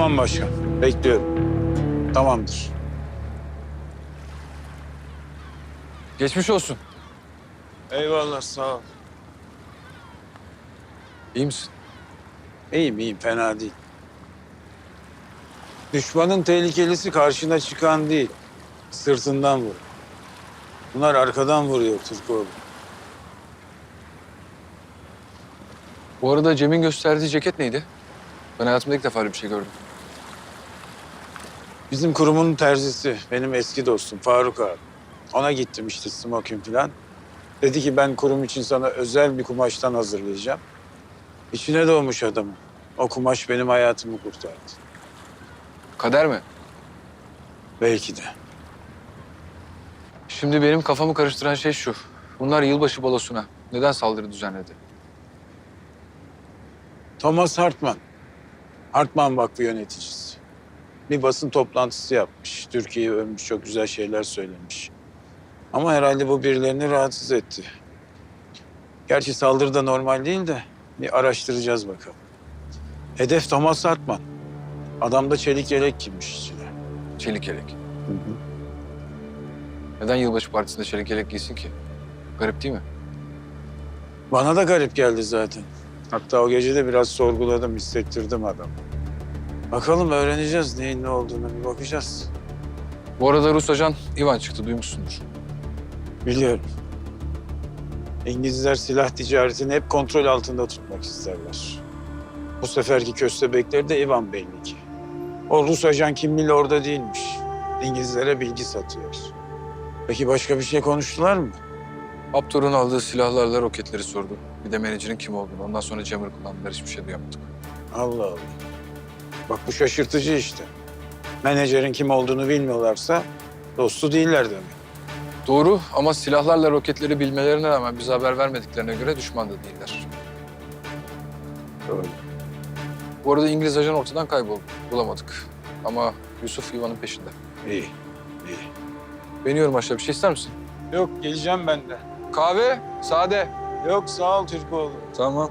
Tamam başkan. Bekliyorum. Tamamdır. Geçmiş olsun. Eyvallah sağ ol. İyi misin? İyiyim iyiyim fena değil. Düşmanın tehlikelisi karşına çıkan değil. Sırtından vur. Bunlar arkadan vuruyor Türkoğlu. Bu arada Cem'in gösterdiği ceket neydi? Ben hayatımda ilk defa öyle bir şey gördüm. Bizim kurumun terzisi, benim eski dostum Faruk abi. Ona gittim işte smokin falan. Dedi ki ben kurum için sana özel bir kumaştan hazırlayacağım. İçine doğmuş adamın. O kumaş benim hayatımı kurtardı. Kader mi? Belki de. Şimdi benim kafamı karıştıran şey şu. Bunlar yılbaşı balosuna neden saldırı düzenledi? Thomas Hartman. Hartman Vakfı yöneticisi. Bir basın toplantısı yapmış. Türkiye'yi övmüş, çok güzel şeyler söylemiş. Ama herhalde bu birilerini rahatsız etti. Gerçi saldırı da normal değil de bir araştıracağız bakalım. Hedef Thomas Hartman. Adamda çelik yelek giymiş içine. Çelik yelek. Neden yılbaşı partisinde çelik yelek giysin ki? Garip değil mi? Bana da garip geldi zaten. Hatta o gece de biraz sorguladım, hissettirdim adamı. Bakalım öğreneceğiz neyin ne olduğunu bir bakacağız. Bu arada Rus ajan Ivan çıktı duymuşsundur. Biliyorum. İngilizler silah ticaretini hep kontrol altında tutmak isterler. Bu seferki köstebekleri de Ivan belli ki. O Rus ajan kimliğiyle orada değilmiş. İngilizlere bilgi satıyor. Peki başka bir şey konuştular mı? Aptor'un aldığı silahlarla roketleri sordu. Bir de menajerin kim olduğunu. Ondan sonra jammer kullandılar. Hiçbir şey duyamadık. Allah Allah. Bak bu şaşırtıcı işte. Menajerin kim olduğunu bilmiyorlarsa dostu değiller demek. Doğru ama silahlarla roketleri bilmelerine rağmen bize haber vermediklerine göre düşman da değiller. Öyle. Bu arada İngiliz ajan ortadan kayboldu. Bulamadık. Ama Yusuf Ivan'ın peşinde. İyi, iyi. Beğeniyorum aşağı bir şey ister misin? Yok geleceğim ben de. Kahve, sade. Yok sağ ol Türkoğlu. Tamam.